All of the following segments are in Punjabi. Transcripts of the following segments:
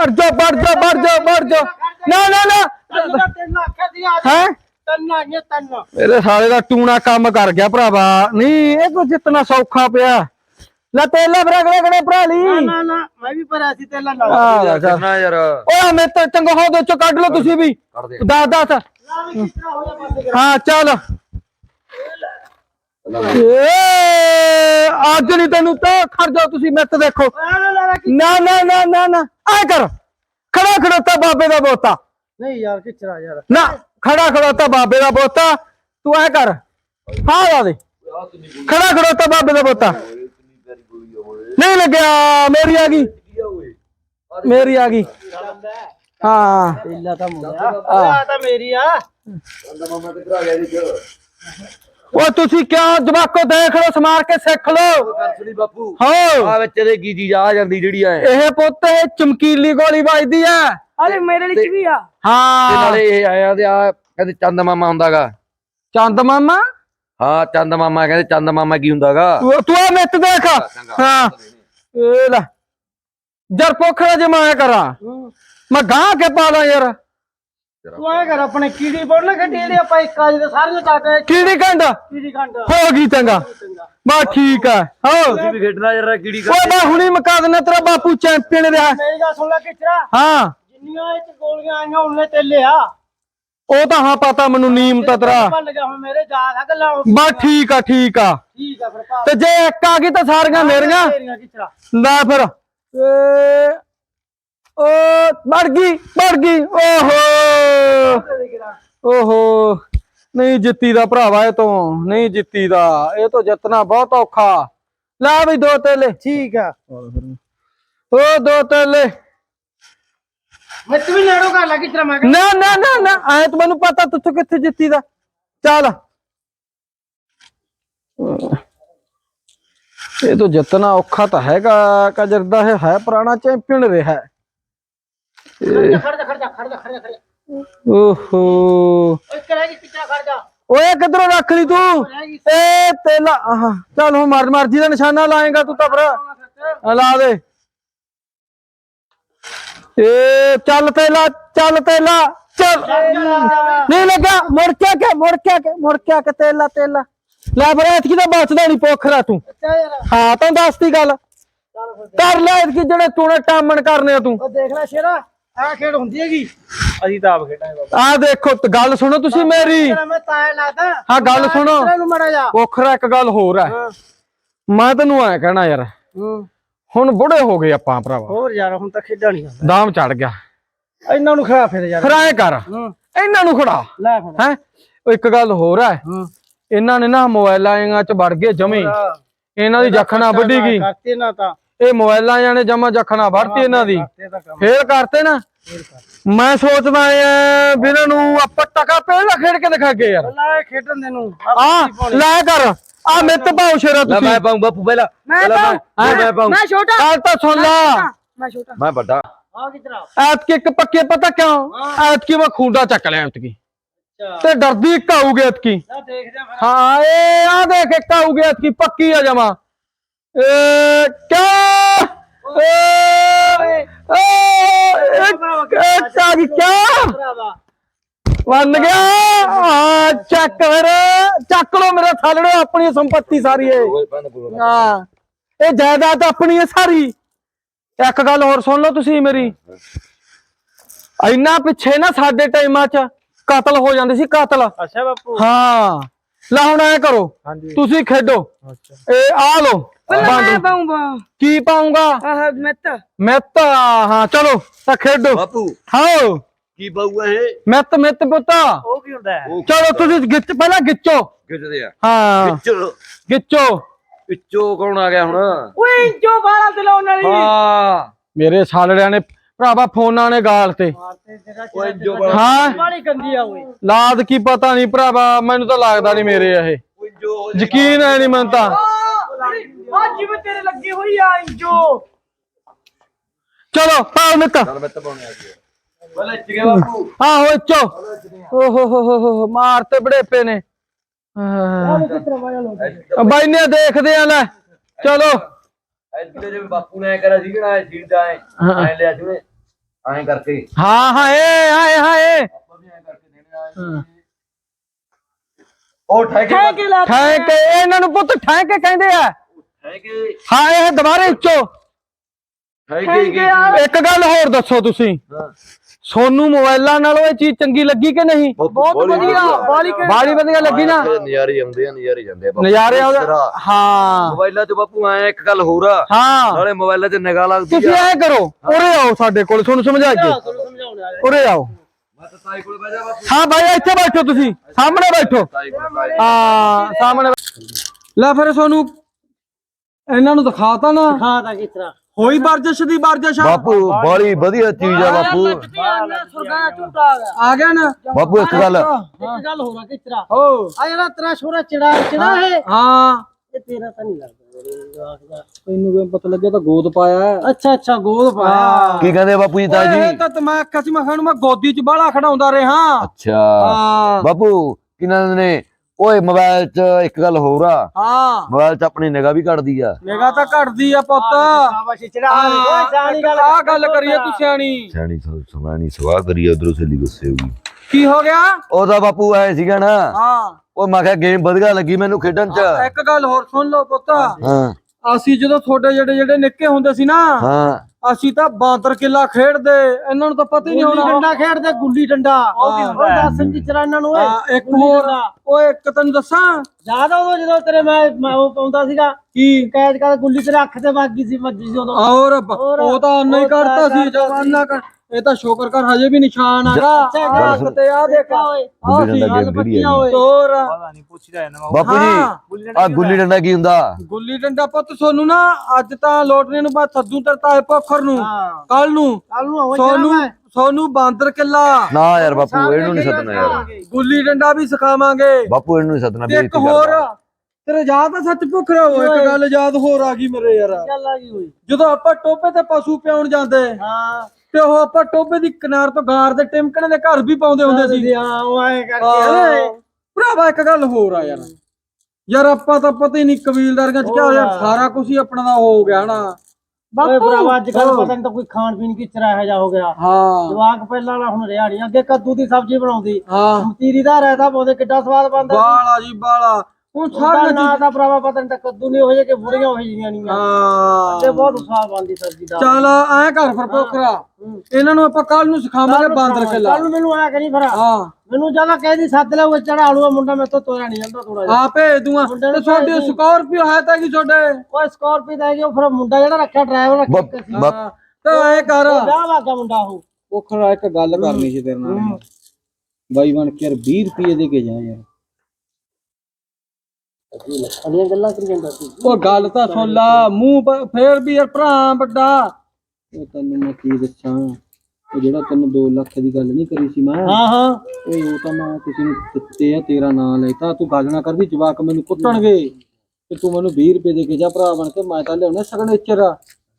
ਵੜ ਜਾ ਵੜ ਜਾ ਵੜ ਜਾ ਵੜ ਜਾ। ਨਾ ਨਾ ਨਾ। ਤੈਨੂੰ ਤਾਂ ਤਿੰਨ ਆਖਿਆ ਸੀ ਆ ਜਾ ਹੈ ਤਿੰਨ ਆਈਆਂ ਤਿੰਨ। ਮੇਰੇ ਸਾਲੇ ਦਾ ਟੂਣਾ ਕੰਮ ਕਰ ਗਿਆ ਭਰਾਵਾ। ਨਹੀਂ ਇਹ ਕੋ ਜਿੱਤਣਾ ਸੌਖਾ ਪਿਆ। ਲੈ ਤੇਲਾ ਬਰਾ ਗੜੇ ਭਰਾ ਲਈ। ਨਾ ਨਾ ਮੈਂ ਵੀ ਭਰਿਆ ਸੀ ਤੇਲਾ ਨਾਲ। ਲੈ। ਕਿੰਨਾ ਯਾਰ? ਓਏ ਮੈਂ ਤਾਂ ਚੰਗਾ ਹੋ ਦੇ ਚੋ ਕੱਢ ਲਓ ਤੁਸੀਂ ਵੀ। ਕਰ ਦੇ। ਦੱਸ ਦੱਸ। ਨਾ ਵੀ ਕਿਸ ਤਰ੍ਹਾਂ ਹੋ ਜਾ ਪਾਸੇ ਹਾਂ ਚੱਲ। ਏ ਅੱਜ ਨਹੀਂ ਤੈਨੂੰ ਤਾਂ ਖੜ ਜਾਓ ਤੁਸੀਂ ਮਿੱਤ ਦੇਖੋ। ਨਾ ਨਾ ਨਾ ਨਾ ਨਾ। ਐ ਕਰ। ਖੜਾ ਖੜੋਤਾ ਬਾਬੇ ਦਾ ਬੋਤਾ। ਨਹੀਂ ਯਾਰ ਕਿਚਰਾ ਯਾਰ? ਨਾ ਖੜਾ ਖੜੋਤਾ ਬਾਬੇ ਦਾ ਬੋਤਾ। ਤੂੰ ਐ ਕਰ। ਹਾਂ ਲਾ ਦੇ। ਖੜਾ ਖੜੋਤਾ ਬਾਬੇ ਦਾ ਬੋਤਾ। ਨਹੀਂ ਲੱਗਿਆ ਮੇਰੀ ਆ ਗਈ। ਮੇਰੀ ਆ ਗਈ। ਹਾਂ। ਤੇਲਾ ਤਾਂ ਮੁੰਡਿਆ। ਆ ਤਾਂ ਮੇਰੀ ਆ। ਮਾਮਾ ਕਿੱਧਰ ਆ ਗਿਆ ਜੀ? ਉਹ ਤੁਸੀਂ ਕਿਉਂ ਜਵਾਕੋ ਦੇਖ ਲਓ ਸਮਾਰ ਕੇ ਸਿੱਖ ਲਓ। ਕਰਸਲੀ ਬਾਪੂ ਹੋ। ਆ ਵਿੱਚ ਦੇ ਕੀ ਚੀਜ਼ ਆ ਜਾਂਦੀ ਜਿਹੜੀ ਆ ਤੇ ਇਹ ਪੁੱਤ ਇਹ ਚਮਕੀਲੀ ਗੋਲੀ ਵੱਜਦੀ ਆ। ਅਰੇ ਮੇਰੇ ਲਈ ਵੀ ਆ। ਹਾਂ। ਨਾਲੇ ਇਹ ਆਇਆ ਤੇ ਆ ਕਹਿੰਦੇ ਚੰਦ ਮਾਮਾ ਹੁੰਦਾਗਾ। ਚੰਦ ਮਾਮਾ? ਹਾਂ ਚੰਦ ਮਾਮਾ ਕਹਿੰਦੇ ਚੰਦ ਮਾਮਾ ਕੀ ਹੁੰਦਾਗਾ? ਤੂੰ ਤੂੰ ਆ ਮਿੱਤ ਦੇਖ। ਹਾਂ। ਇਹ ਲੈ ਜਰ ਪੋਖਰਾ ਜਮਾਇਆ ਕਰਾਂ। ਮੈਂ ਗਾਂ ਕੇ ਪਾਲਾਂ ਯਾਰ। ਤੂੰ ਐ ਕਰ ਆਪਣੇ ਕੀੜੀ ਬੋਲ ਨਾ ਗੱਡੀ ਜਿਹੜੇ ਆਪਾਂ ਇੱਕ ਅੱਜ ਦੇ ਸਾਰੀਆਂ ਚਾਟੇ ਕੀੜੀ ਕੰਡ ਕੀੜੀ ਖੰਡ। ਹੋ ਗਈ ਚੰਗਾ। ਬਾ ਠੀਕ ਆ ਹੋ ਤੁਸੀਂ ਵੀ ਖੇਡਣਾ ਯਾਰ ਕੀੜੀ ਓਏ ਮੈਂ ਹੁਣੀ ਮੁਕਾ ਦਿੰਦਾ ਤੇਰਾ ਬਾਪੂ ਚੈਂਪੀਅਨ ਰਿਹਾ। ਮੇਰੀ ਗੱਲ ਸੁਣ ਲੈ ਕਿਚਰਾ ਹਾਂ। ਜਿੰਨੀਆਂ ਇਹ ਚ ਗੋਲੀਆਂ ਆਈਆਂ ਉਹਨੇ ਤੇਲੇ ਆ ਉਹ ਤਾਂ ਹਾਂ ਪਤਾ ਮੈਨੂੰ ਨੀਮ ਤਾਂ ਤੇਰਾ। ਭੰਨ ਗਿਆ ਹੁਣ ਮੇਰੇ ਜਾ ਆ ਗੱਲਾਂ ਉਹ- ਬਾ ਠੀਕ ਆ ਠੀਕ ਆ। ਠੀਕ ਆ ਫਿਰ ਭਾ। ਤੇ ਜੇ ਇੱਕ ਆ ਗਈ ਤਾਂ ਸਾਰੀਆਂ ਮੇਰੀਆਂ। ਮੇਰੀਆਂ ਕਿਚਰਾ ਲੈ ਫਿਰ। ਏ ਓ ਮਰ ਗਈ ਮਰ ਗਈ। ਓਹੋ। ਓਹੋ ਨਹੀਂ ਜਿੱਤੀ ਦਾ ਭਰਾਵਾ ਇਹ ਤੋਂ ਨਹੀਂ ਜਿੱਤੀ ਦਾ ਇਹ ਤੋਂ ਜਿੱਤਣਾ ਬਹੁਤ ਔਖਾ। ਲੈ ਵੀ ਦੋ ਤੇਲੇ। ਠੀਕ ਆ। ਓ ਦੋ ਤੇਲੇ। ਮੈਂ ਤੂੰ ਵੀ ਲੜੋ ਕਰ ਲੈ ਕਿਚਰਾ ਮੈਂ ਨਾ ਨਾ ਨਾ ਨਾ ਐ ਤਾਂ ਮੈਨੂੰ ਪਤਾ ਤੂੰ ਕਿੱਥੇ ਜਿੱਤੀ ਦਾ। ਚੱਲ। ਇਹ ਤਾਂ ਜਿੱਤਣਾ ਔਖਾ ਤਾਂ ਹੈਗਾ ਕਜਰਦਾ ਹੈ ਹੈ ਪੁਰਾਣਾ ਚੈਂਪੀਅਨ ਰਿਹਾ। ਜਾ ਖੜ ਜਾ ਖੜ ਜਾ ਖੜ ਜਾ। ਓਹੋ। ਓਏ ਕਰਾ ਜੀ ਕਿਚਰਾ ਖੜ ਜਾ। ਓਏ ਕਿੱਧਰੋਂ ਰੱਖ ਲਈ ਤੂੰ? ਏ ਤੇਲਾ ਆਹ ਚੱਲ ਹੁਣ ਮਰ ਮਰਜ਼ੀ ਦਾ ਨਿਸ਼ਾਨਾ ਲਾਏਗਾ ਤੂੰ ਤਾਂ ਫਿਰ ਆ ਲਾ ਦੇ। ਏ ਚੱਲ ਤੇਲਾ ਚੱਲ ਤੇਲਾ ਚੱਲ। ਨਹੀਂ ਲੱਗਾ ਮੁੜ ਕੇ ਕੇ ਮੁੜ ਕੇ ਕੇ ਮੁੜ ਕੇ ਕੇ ਤੇਲਾ ਤੇਲਾ। ਲੈ ਫਿਰ ਐਤਕੀ ਤਾਂ ਬਚਦਾ ਨਹੀਂ ਪੋਖਰਾ ਤੂੰ। ਹਾਂ ਤਾਂ ਦੱਸਤੀ ਗੱਲ। ਕਰ ਲੈ ਐਤਕੀ ਜਿਹੜੇ ਤੂੰ ਨੇ ਟਾਮਣ ਕਰਨੇ ਆ ਤੂੰ। ਉਹ ਦੇਖ ਲੈ ਸ਼ੇਰਾ ਆ ਖੇਡ ਹੁੰਦੀ ਹੈਗੀ। ਅਸੀਂ ਤਾਂ ਆਪ ਖੇਡਾਂਗੇ ਬਾਬਾ। ਆਹ ਦੇਖੋ ਤੇ ਗੱਲ ਸੁਣੋ ਤੁਸੀਂ ਮੇਰੀ। ਮੈਂ ਤਾਇਆ ਲਾਦਾ ਹਾਂ ਗੱਲ ਸੁਣੋ। ਨੂੰ ਮੜਾ ਜਾ ਪੋਖਰਾ ਇੱਕ ਗੱਲ ਹੋਰ ਹੈ। ਹਾਂ। ਮੈਂ ਤੈਨੂੰ ਐ ਕਹਿਣਾ ਯਾਰ ਹੂੰ। ਹੁਣ ਬੁੜੇ ਹੋ ਗਏ ਆਪਾਂ ਭਰਾਵਾ। ਹੋਰ ਯਾਰ ਹੁਣ ਤਾਂ ਖੇਡਾਂ ਨਹੀਂ ਹੁੰਦਾ ਦਾਮ ਚੜ ਗਿਆ। ਇਹਨਾਂ ਨੂੰ ਖੜਾ ਫਿਰ ਯਾਰ। ਫਿਰ ਐ ਕਰ। ਹੂੰ। ਇਹਨਾਂ ਨੂੰ ਖੜਾ ਲੈ ਫਿਰ। ਹੈ? ਇੱਕ ਗੱਲ ਹੋਰ ਹੈ। ਹੂੰ। ਇਹਨਾਂ ਨੇ ਨਾ ਮੋਬਾਈਲਾਂ ਆਇਆਂ ਚ ਵੜ ਗਏ ਜਮੇ। ਇਹਨਾਂ ਦੀ ਜਖਣਾ ਵੱਢੀ ਗਈ। ਕਰਤੇ ਨਾ ਤਾਂ। ਇਹ ਮੋਬਾਈਲਾਂ ਜਾਣੇ ਜਮਾ ਜਖਣਾ ਵੜਤੀ ਇਹਨਾਂ ਦੀ। ਕਰਤੇ ਤਾਂ ਕੰਮ। ਫੇਰ ਕਰਤੇ ਨਾ। ਮੈਂ ਸੋਚਦਾ ਆ ਵੀ ਇਹਨਾਂ ਨੂੰ ਆਪਾਂ ਟਕਾ ਪਹਿਲਾਂ ਖੇਡ ਕੇ ਦਿਖਾਗੇ ਯਾਰ। ਲੈ ਖੇਡਣ ਦੇ ਨੂੰ। ਆ ਲੈ ਕਰ। ਆ ਮਿੱਤ ਪਾਉ ਸ਼ੇਰਾ ਲੈ ਤੁਸੀਂ। ਮੈਂ ਪਾਉਂ ਬਾਪੂ ਪਹਿਲਾਂ। ਮੈਂ ਪਹਿਲਾਂ ਪਾਊਂ। ਮੈਂ ਪਾਉਂ ਮੈਂ ਛੋਟਾ। ਗੱਲ ਤਾਂ ਸੁਣ ਲਾ। ਮੈਂ ਛੋਟਾ। ਮੈਂ ਵੱਡਾ। ਆ? ਕਿਤਰਾ ਐਤਕੀ ਇੱਕ ਪੱਕੇ ਪਤਾ ਕਿਉਂ? ਐਤਕੀ ਮੈਂ ਖੁੰਡਾ ਚੱਕ ਲਿਆ ਐਤਕੀ। ਤੇ ਡਰਦੀ ਇੱਕ ਆਊਗੀ ਐਤਕੀ। ਲੈ ਦੇਖਦੇ ਆ ਫਿਰ। ਹਾਂ ਏ ਆ ਦੇਖ ਇੱਕ ਆਊਗੀ ਐਤਕੀ ਪੱਕੀ ਆ ਜਮਾ। ਏ ਕਿਆ? ਏ ਆ ਗਈ ਕਿਆ ਭਰਾਵਾ ਮੰਨ ਗਿਆ। ਆ ਚੱਕ ਫਿਰ ਚੱਕ ਲੋ ਮੇਰੇ ਥਾਲੜੇ ਆਪਣੀ ਸੰਪਤੀ ਸਾਰੀ ਏ ਹਾਂ ਇਹ ਜਾਇਦਾਦ ਆਪਣੀ ਹੈ ਸਾਰੀ। ਇੱਕ ਗੱਲ ਹੋਰ ਸੁਣ ਲਓ ਤੁਸੀਂ ਮੇਰੀ। ਇੰਨਾ ਪਿੱਛੇ ਨਾ ਸਾਡੇ ਟਾਈਮਾਂ 'ਚ ਕਤਲ ਹੋ ਜਾਂਦੇ ਸੀ ਕਤਲ। ਅੱਛਾ ਬਾਪੂ। ਹਾਂ। ਲੈ ਹੁਣ ਐ ਕਰੋ ਹਾਂਜੀ। ਤੁਸੀਂ ਖੇਡੋ। ਅੱਛਾ। ਇਹ ਆ ਲੋ ਮੈਂ ਪਾਉਂਗਾ। ਕੀ ਪਾਉਂਗਾ? ਆਹ ਮੈਤ। ਮਿੱਤ ਹਾਂ ਚਲੋ ਤਾਂ ਖੇਡੋ। ਬਾਪੂ ਹਾਂ। ਕੀ ਪਾਊਗਾ ਇਹ? ਮਿੱਤ ਮਿੱਤ ਪੁੱਤਾ। ਉਹ ਕੀ ਹੁੰਦਾ ਹੈ? ਚਲੋ ਤੁਸੀਂ ਗਿੱਚ ਪਹਿਲਾਂ ਗਿੱਚੋ। ਕਿੱਥੇ ਆ। ਹਾਂ। ਵਿੱਚੋਂ ਗਿੱਚੋ। ਵਿੱਚੋਂ ਕੌਣ ਆ ਗਿਆ ਹੁਣ? ਓਏ ਜੋ ਬਾਲਾ ਦਿਲਾਉਣ ਵਾਲੀ। ਹਾਂ। ਮੇਰੇ ਸਾਲੜਿਆਂ ਨੇ ਭਰਾਵਾ ਫੋਨਾਂ ਨੇ ਗਾਲ ਤੇ। ਓਏ ਜੋ ਹਾਂ। ਬਾਲੀ ਗੰਦੀ ਆ ਓਏ। ਲਾਦ ਕੀ ਪਤਾ ਨਹੀਂ ਭਰਾਵਾ ਮੈਨੂੰ ਤਾਂ ਲੱਗਦਾ ਨਹੀਂ ਮੇਰੇ ਇਹ। ਓਏ ਜੋ ਯਕੀਨ ਹੈ ਨਹੀਂ ਮੈਨੂੰ ਤਾਂ। ਆ ਜਿਵੇਂ ਤੇਰੇ ਲੱਗੀ ਹੋਈ ਆ ਜੋ। ਚਲੋ ਪਾਓ ਮਿੱਤ ਚੱਲ ਮੈਂ ਤਪਾਉਣੇ ਆ ਗਿਆ ਬਲੇ ਚਿਗੇ ਬਾਪੂ। ਆਹੋ ਚੋ। ਓ ਹੋ ਹੋ ਹੋ ਹੋ ਮਾਰ ਤੇ ਬੜੇਪੇ ਨੇ। ਬਾਈ ਨੇ ਦੇਖਦੇ ਆ ਲੈ। ਚਲੋ। ਐਤਕੀ ਜਿਵੇਂ ਬਾਪੂ ਨੇ ਐ ਕਰਿਆ ਸੀ ਕਿ ਨਾ ਸੀਟ ਦਾ ਐ। ਐ ਲਿਆ ਸੀ ਐਂ ਕਰਕੇ। ਹਾਂ ਹਾਏ ਹਾਏ ਹਾਏ। ਆਪਾਂ ਵੀ ਐਂ ਕਰਕੇ ਦੇਣੇ ਆ। ਉਹ ਠੇਕੇ ਕਹਿ ਕੇ ਲਾ ਠੈਂਕੇ ਇਹਨਾਂ ਨੂੰ ਪੁੱਤ ਠੈਂਕੇ ਕਹਿੰਦੇ ਆ। ਠੇਕੇ ਹਾਂ ਇਹ ਦੁਬਾਰੇ ਉੱਚੋ। ਠੇਕੇ ਕੀ ਇੱਕ ਗੱਲ ਹੋਰ ਦੱਸੋ ਤੁਸੀਂ। ਹਾਂ। ਸੋਨੂੰ ਮੋਬਾਈਲਾਂ ਨਾਲੋਂ ਇਹ ਚੀਜ਼ ਚੰਗੀ ਲੱਗੀ ਕਿ ਨਹੀਂ? ਬਹੁਤ ਵਧੀਆ ਬਾਲੀ ਕੇ ਬਾਲੀ ਵਧੀਆ ਲੱਗੀ ਨਾ। ਨਜ਼ਾਰੇ ਆਉਂਦੇ ਆ ਨਜ਼ਾਰੇ ਜਾਂਦੇ ਆ। ਨਜ਼ਾਰੇ ਆਉਂਦੇ ਹਾਂ। ਮੋਬਾਈਲਾਂ 'ਚ ਬਾਪੂ ਐ ਇੱਕ ਗੱਲ ਹੋਰ ਆ। ਹਾਂ। ਨਾਲੇ ਮੋਬਾਈਲਾਂ 'ਚ ਨਿਗਾਹ ਲੱਗਦੀ ਤੁਸੀਂ ਐ ਕਰੋ ਉਰੇ ਆਓ ਸਾਡੇ ਕੋਲ ਤੁਹਾਨੂੰ ਸਮਝਾ ਕੇ। ਤੁਹਾਨੂੰ ਸਮਝਾਉਣਾ ਉਰੇ ਆਓ। ਮੈਂ ਤਾਂ ਤਾਈ ਕੋਲ ਬਹਿ ਜਾ ਬਾਪੂ। ਹਾਂ ਭਾਈ ਇੱਥੇ ਬੈਠੋ ਤੁਸੀਂ। ਸਾਹਮਣੇ ਬੈਠੋ। ਹਾਂ ਸਾਹਮਣੇ ਲੈ ਫਿਰ ਤੁਹਾਨੂੰ ਇਹਨਾਂ ਨੂੰ ਦਿਖਾਤਾ ਨਾ। ਹਾਂ ਤਾਂ ਕਿਸ ਤਰ੍ਹਾਂ? ਹੋਈ ਵਰਜਿਸ਼ ਦੀ ਵਰਜਿਸ਼? ਆ ਬਾਪੂ ਬੜੀ ਵਧੀਆ ਚੀਜ਼ ਆ ਬਾਪੂ। ਸੁਰਗਾ ਝੂਟਾ ਆ ਗਿਆ। ਨਾ? ਬਾਪੂ ਇੱਕ ਗੱਲ। ਇੱਕ ਗੱਲ ਹੋਰ ਆ ਤਰ੍ਹਾਂ ਹੋ। ਆ ਜਿਹੜਾ ਤੇਰਾ ਛੋਰਾ ਚਿੜਾ ਚਿੜਾ ਹੈ। ਹਾਂ। ਇਹ ਤੇਰਾ ਤਾਂ ਨਹੀਂ ਲੱਗਦਾ ਤੈਨੂੰ ਕਿਵੇਂ ਪਤਾ ਲੱਗਿਆ ਤਾਂ ਗੋਦ ਪਾਇਆ ਅੱਛਾ ਅੱਛਾ ਗੋਦ ਪਾਇਆ। ਕੀ ਕਹਿੰਦੇ ਬਾਪੂ ਜੀ ਤਾਂ ਮੈਂ ਕਸਮ ਖਾਣ ਨੂੰ ਮੈਂ ਗੋਦੀ ਚ ਬਾਹਲਾ ਖੜਾਉਂਦਾ ਰਿਹਾ। ਅੱਛਾ। ਹਾਂ। ਬਾਪੂ ਕਿਨਾਂ ਨੇ ਓਏ ਮੋਬਾਈਲ 'ਚ ਇੱਕ ਗੱਲ ਹੋਰ ਆ। ਹਾਂ। ਮੋਬਾਈਲ 'ਚ ਆਪਣੀ ਨਿਗਾਹ ਵੀ ਘਟਦੀ ਆ। ਨਿਗਾਹ ਤਾਂ ਘਟਦੀ ਆ ਪੁੱਤ। ਸ਼ਾਬਾਸ਼ ਚਿੜਾ ਓਏ ਜਾਣੀ ਗੱਲ ਆ ਗੱਲ ਕਰੀਏ ਤੂੰ ਸਿਆਣੀ। ਸਿਆਣੀ ਸਮਾਣੀ ਸਵਾਹ ਕਰੀ ਉਧਰੋਂ ਸੇਲੀ ਗੁੱਸੇ ਹੋ ਗਈ। ਕੀ ਹੋ ਗਿਆ? ਉਹਦਾ ਬਾਪੂ ਐ ਸੀਗਾ ਨਾ। ਹਾਂ। ਉਹ ਮੈਂ ਕਿਹਾ ਗੇਮ ਵਧੀਆ ਲੱਗੀ ਮੈਨੂੰ ਖੇਡਣ 'ਚ। ਇੱਕ ਗੱਲ ਹੋਰ ਸੁਣ ਲਓ ਪੁੱਤ। ਹਾਂ। ਅਸੀਂ ਜਦੋਂ ਤੁਹਾਡੇ ਜਿਹੜੇ ਜਿਹੜੇ ਨਿੱਕੇ ਹੁੰਦੇ ਸੀ ਨਾ ਹਾਂ। ਅਸੀਂ ਤਾਂ ਬਾਂਦਰ ਕਿੱਲਾ ਖੇਡਦੇ ਇਹਨਾਂ ਨੂੰ ਤਾਂ ਪਤਾ ਹੀ ਨਹੀਂ ਗੁੱਲੀ ਹੋਣਾ। ਡੰਡਾ ਖੇਡਦੇ ਗੁੱਲੀ ਡੰਡਾ। ਉਹ ਦੱਸ ਇੰਚ ਚਿੜਾ ਇਹਨਾਂ ਨੂੰ ਓਏ। ਹਾਂ, ਇੱਕ ਗੁੱਲੀ ਹੋਰ ਡੰਡਾ। ਓਏ ਇੱਕ ਤੈਨੂੰ ਦੱਸਾਂ? ਯਾਦ ਆ ਜਦੋਂ ਤੇਰੇ ਮੈਂ ਮੈਂ ਉਹ ਪਾਉਂਦਾ ਸੀਗਾ? ਕੀ? ਕੈਦ ਕਰ ਗੁੱਲੀ ਤੇਰੇ ਅੱਖ ਤੇ ਵੱਜ ਗਈ ਸੀ ਵੱਜੀ ਸੀ ਉਦੋਂ। ਔਰ ਹੋਰ, ਉਹ ਤਾਂ ਨਹੀਂ ਉਹ ਤਾਂ ਕਰਤਾ ਸੀ ਕਰਤਾ ਜਵਾਨਾ ਕਰ। ਇਹ ਤਾਂ ਸ਼ੁਕਰ ਕਰ ਹਜੇ ਵੀ ਨਿਸ਼ਾਨ ਆਗਾ ਅੱਛਾ, ਅੱਖ ਤੇ ਆ ਦੇਖ। ਓਏ ਆ ਗੁੱਲੀ ਡੰਡਾ ਗੇਮ ਕਿਹੜੀ ਆ ਓਏ ਤੋਰ ਬਾਪੂ ਜੀ ਆ ਗੁੱਲੀ ਡੰਡਾ ਕੀ ਹੁੰਦਾ? ਗੁੱਲੀ ਡੰਡਾ ਪੁੱਤ ਸੋਨੂੰ ਨਾ ਅੱਜ ਤਾਂ ਲੋਟਣੇ ਨੂੰ ਬਾਅਦ ਸੱਦੂ ਤਰਤਾ ਪੋਖਰ ਨੂੰ। ਹਾਂ। ਕੱਲ ਨੂੰ। ਕੱਲ ਨੂੰ ਆਵਾਂ ਸੋਨੂੰ ਸੋਨੂੰ ਬਾਂਦਰ ਕਿੱਲਾ। ਨਾ ਯਾਰ ਬਾਪੂ ਇਹਨੂੰ ਨਹੀਂ ਸੱਦਣਾ ਯਾਰ। ਗੁੱਲੀ ਡੰਡਾ ਵੀ ਸਿਖਾਵਾਂਗੇ। ਬਾਪੂ ਇਹਨੂੰ ਨਹੀਂ ਸੱਦਣਾ ਤੇ ਇੱਕ ਬੇਇੱਜ਼ਤੀ ਹੋਰ। ਕਰਦਾ। ਤੇਰੇ ਯਾਦ ਆ ਸੱਚ ਭੁੱਖ ਰਿਹਾ ਹੋਇਆ ਇੱਕ ਗੱਲ ਯਾਦ ਹੋਰ ਆ ਗਈ ਮੇਰੇ ਯਾਰ। ਗੱਲ ਆ ਗਈ ਹੋਈ? ਜਦੋਂ ਆਪਾਂ ਟੋਪੇ ਤੇ ਪਸ਼ੂ ਪਿਆਉਣ ਜਾਂਦੇ ਹਾਂ। ਤੇ ਉਹ ਆਪਾਂ ਟੋਪੇ ਦੀ ਕਿਨਾਰ ਤੋਂ ਗਾਰ ਦੇ ਟਿਮਕਣੇ ਦੇ ਘਰ ਵੀ ਪਾਉਂਦੇ ਹੁੰਦੇ ਸੀ। ਹਾਂ ਉਹ ਐ ਕਰਕੇ ਹਾਂ। ਓਏ ਭਰਾਵਾ ਇੱਕ ਗੱਲ ਹੋਰ ਆ ਯਾਰ। ਯਾਰ ਆਪਾਂ ਤਾਂ ਪਤਾ ਹੀ ਨਹੀਂ ਕਬੀਲਦਾਰੀਆਂ ਚ ਕਿਆ ਹੋਰ। ਯਾਰ ਸਾਰਾ ਕੁਝ ਹੀ ਆਪਣਾ ਦਾ ਹੋ ਗਿਆ ਨਾ ਓਏ ਭਰਾਵਾ ਅੱਜ ਕੱਲ ਹੋਰ। ਪਤਾ ਨਹੀਂ ਤਾਂ ਕੋਈ ਖਾਣ ਪੀਣ ਕੀ ਤਰ੍ਹਾਂ ਜਾ ਹੋ ਗਿਆ। ਹਾਂ। ਜਵਾਕ ਪਹਿਲਾਂ ਵਾਲਾ ਹੁਣ ਰਿਹਾ ਨਹੀਂ ਅੱਗੇ ਕੱਦੂ ਦੀ ਸਬਜ਼ੀ ਬਣਾਉਂਦੀ। ਹਾਂ। ਹੁਣ ਤੀਰੀ ਦਾ ਰਾਇਤਾ ਪਾਉਂਦੇ ਕਿੱਡਾ ਸਵਾਦ ਬਣਦਾ ਸੀ। ਬਾਲਾ ਜੀ ਬਾਲਾ ਹੁਣ ਸਾਰੀਆਂ ਨਾ ਤਾਂ ਭਰਾਵਾ ਪਤਾ ਨਹੀਂ ਤਾਂ ਕੱਦੂ ਨਹੀਂ ਹੋਏ ਕਿ ਬੁੜੀਆਂ ਹੋਈ ਜੀਆਂ ਨਹੀਂ ਹਾਂ। ਤੇ ਬਹੁਤ ਸਵਾਦ ਬਣਦੀ ਸਬਜ਼ੀ ਦਾ। ਚੱਲ ਐ ਕਰ ਫਿਰ ਪੋਖਰਾ। ਇਹਨਾਂ ਨੂੰ ਆਪਾਂ ਕੱਲ ਨੂੰ ਸਿਖਾਵਾਂਗੇ ਬਾਂਦਰ ਕਿੱਲਾ ਕੱਲ ਨੂੰ ਮੈਨੂੰ ਆ ਕਰੀ ਫਿਰ। ਹਾਂ। ਮੈਨੂੰ ਜ਼ਿਆਦਾ ਕਹਿਦੀ ਸੱਦ ਲੈ ਉਹ ਚੜਾ ਲੂਆ ਮੁੰਡਾ ਮੇਰੇ ਤੋਂ ਤੋਰਿਆ ਨਹੀਂ ਜਾਂਦਾ ਥੋੜਾ ਜਿਹਾ। ਆ ਭੇਜ ਦੂੰਗਾ। ਤੇ ਤੁਹਾਡੇ ਦੂੰ। ਸਕਾਰਪੀਓ ਹੈ ਤਾਂ ਕੀ ਤੁਹਾਡੇ? ਓਏ ਸਕਾਰਪੀ ਦਾ ਗਿਆ ਫਿਰ ਮੁੰਡਾ ਜਿਹੜਾ ਰੱਖਿਆ ਡਰਾਈਵਰ ਰੱਖਿਆ ਹਾਂ, ਤੇ ਐ ਕਰ। ਵਿਆਹ ਵਾਗਾ ਮੁੰਡਾ ਉਹ। ਪੋਖਰਾ ਇੱਕ ਗੱਲ ਕਰਨੀ ਸੀ ਤੇਰੇ ਨਾਲ। ਬਾਈ ਬਣ ਕੇ ਯਾਰ 20 ਰੁਪਏ ਦੇ ਕੇ ਜਾ ਯਾਰ। ਅਗਲੀਆਂ ਗੱਲਾਂ ਕਰੀ ਜਾਂਦਾ ਸੀ ਉਹ ਗੱਲ ਤਾਂ ਸੁਣ ਲਾ ਮੂੰਹ ਪ- ਫੇਰ ਵੀ ਯਾਰ ਭਰਾ ਵੱਡਾ। ਉਹ ਤੈਨੂੰ ਮੈਂ ਕੀ ਦੱਸਾਂ? ਉਹ ਜਿਹੜਾ ਤੈਨੂੰ 2 ਲੱਖ ਦੀ ਗੱਲ ਨਹੀਂ ਕਰੀ ਸੀ ਮੈਂ ਹਾਂ ਹਾਂ। ਓਏ ਉਹ ਤਾਂ ਮੈਂ ਕਿਸੇ ਨੂੰ ਦਿੱਤੇ ਆ ਤੇਰਾ ਨਾਂ ਲੈਤਾ। ਤੂੰ ਗੱਲ ਨਾ ਕਰਦੀ ਜਵਾਕ ਮੈਨੂੰ ਕੁੱਟਣਗੇ। ਤੇ ਤੂੰ ਮੈਨੂੰ 20 ਰੁਪਏ ਦੇ ਕੇ ਜਾ ਭਰਾ ਬਣ ਕੇ ਮੈਂ ਤਾਂ ਲਿਆਉਣਾ ਸਿਗਨੇਚਰ।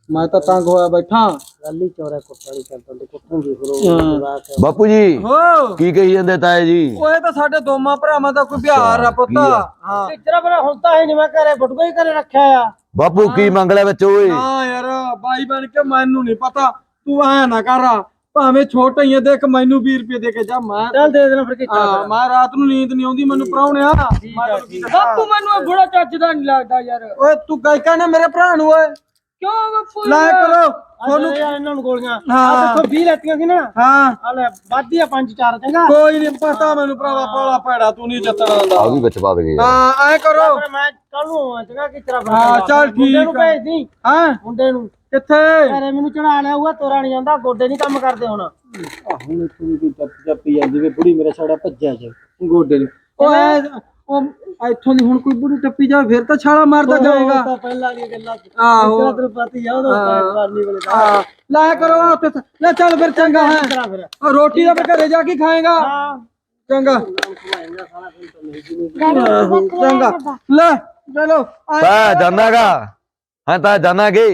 ਮੈਂ ਤਾਂ ਤੰਗ ਹੋਇਆ ਬੈਠਾ। ਗੱਲ ਚੋਰਾ ਕੁੱਟਾਲੀ ਕਰਦਾ ਤੇ ਕੁੱਟਣ ਦੀ ਫਿਰ ਬਾਪੂ ਜੀ ਹੋ। ਕੀ ਕਹੀ ਜਾਂਦੇ ਤਾਏ ਜੀ? ਓਏ ਤਾਂ ਸਾਡੇ ਦੋਵਾਂ ਭਰਾਵਾਂ ਦਾ ਕੋਈ ਵਿਹਾਰ ਆ ਪੁੱਤ? ਹਾਂ। ਟੀਚਰ ਬਣਾ ਹੁਣ ਤਾਂ ਹੈ ਨਹੀਂ ਮੈਂ ਘਰੇ ਬਟੂਆ ਹੀ ਘਰੇ ਰੱਖਿਆ ਆ। ਬਾਪੂ ਕੀ ਮੰਗ ਲਿਆ ਵਿੱਚ ਓਏ? ਹਾਂ ਯਾਰ ਬਾਈ ਬਣ ਕੇ ਮੈਨੂੰ ਨਹੀਂ ਪਤਾ। ਤੂੰ ਐ ਨਾ ਕਰ ਭਾਵੇਂ ਛੋਟਾ ਹੀ ਦੇਖ ਮੈਨੂੰ 20 ਰੁਪਏ ਦੇ ਕੇ ਜਾ ਮੈਂ ਚੱਲ ਦੇ ਦੇਣਾ ਫਿਰ ਕੀ ਹਾਂ ਮੈਂ ਰਾਤ ਨੂੰ ਨੀਂਦ ਨਹੀਂ ਆਉਂਦੀ ਮੈਨੂੰ ਪ੍ਰਾਹੁਣਿਆ। ਬਾਪੂ ਮੈਨੂੰ ਇਹ ਬੁੜਾ ਚੱਜਦਾ ਨਹੀਂ ਲੱਗਦਾ ਯਾਰ। ਓਏ ਤੂੰ ਗਾਇ ਕਹਿਣਾ ਮੇਰੇ ਭਰਾ ਨੂੰ ਓਏ। ਕਿਉਂ ਬਾਪੂ ਲੈ ਕਰੋ ਤੁਹਾਨੂੰ ਇਹਨਾਂ ਨੂੰ ਗੋਲੀਆਂ। ਆ ਹਾਂ। ਦੇਖੋ 20 ਲੈਤੀਆਂ ਸੀ ਨਾ। ਹਾਂ। ਆ ਲੈ ਵਾਧੀ ਆ ਪੰਜ ਚਾਰ ਚੰਗਾ। ਕੋਈ ਨਹੀਂ ਪਤਾ ਮੈਨੂੰ ਭਰਾਵਾ ਪਾਲਾ ਪੈੜਾ ਤੂੰ ਨਹੀਂ ਚੱਤਣਾ ਆ ਹੁੰਦਾ ਵੀ ਵਿੱਚ ਪਾ ਦੇ ਯਾਰ ਹਾਂ ਐ ਕਰੋ। ਫਿਰ ਮੈਂ ਕੱਲ ਨੂੰ ਆਵਾਂ ਚੰਗਾ ਕਿ ਤੇਰਾ ਹਾਂ, ਚੱਲ ਮੁੰਡੇ ਨੂੰ ਠੀਕ ਆ। ਭੇਜ ਦੀ ਹਾਂ। ਮੁੰਡੇ ਨੂੰ। ਕਿੱਥੇ? ਘਰੇ ਮੈਨੂੰ ਚੜਾ ਲਿਆ ਹੋਊਗਾ ਤੋਰਾ ਨਹੀਂ ਜਾਂਦਾ ਗੋਡੇ ਨਹੀਂ ਕੰਮ ਕਰਦੇ ਹੁਣ। ਹੁਣ ਤੂੰ ਕੋਈ ਟੱਪ ਟੱਪੀ ਜਾਂਦੀ ਵੇ ਬੁੜੀ ਮੇਰਾ ਭੱਜਿਆ ਜਾ। ਗੋਡੇ ਨੇ। ਓਏ ਉਹ ਇੱਥੋਂ ਦੀ ਹੁਣ ਕੋਈ ਬੁੜੀ ਟੱਪੀ ਜਾ ਫਿਰ ਤਾਂ ਛਾਲਾ ਮਾਰਦਾ ਜਾਏਗਾ ਤਾਂ ਪਹਿਲਾਂ ਦੀਆਂ ਗੱਲਾਂ ਆਹੋ ਤੇਰਾ ਤੈਨੂੰ ਪਤਾ ਹੀ ਆ ਉਹਦਾ ਕਰਨੀ ਵੇਲੇ ਦਾ ਹਾਂ ਲੈ ਕਰੋ ਆ ਉੱਥੇ ਲੈ ਚੱਲ ਫਿਰ ਚੰਗਾ ਹੈ ਤੇਰਾ ਫਿਰ ਆ ਰੋਟੀ ਦਾ ਫਿਰ ਘਰੇ ਜਾ ਕੇ ਖਾਏਗਾ ਹਾਂ ਚੰਗਾ ਆਹੋ, ਚੰਗਾ ਲੈ ਚਲੋ ਆ ਤਾਂ ਜਾਣਾਗਾ ਹਾਂ ਤਾਂ ਜਾਣਾਗੇ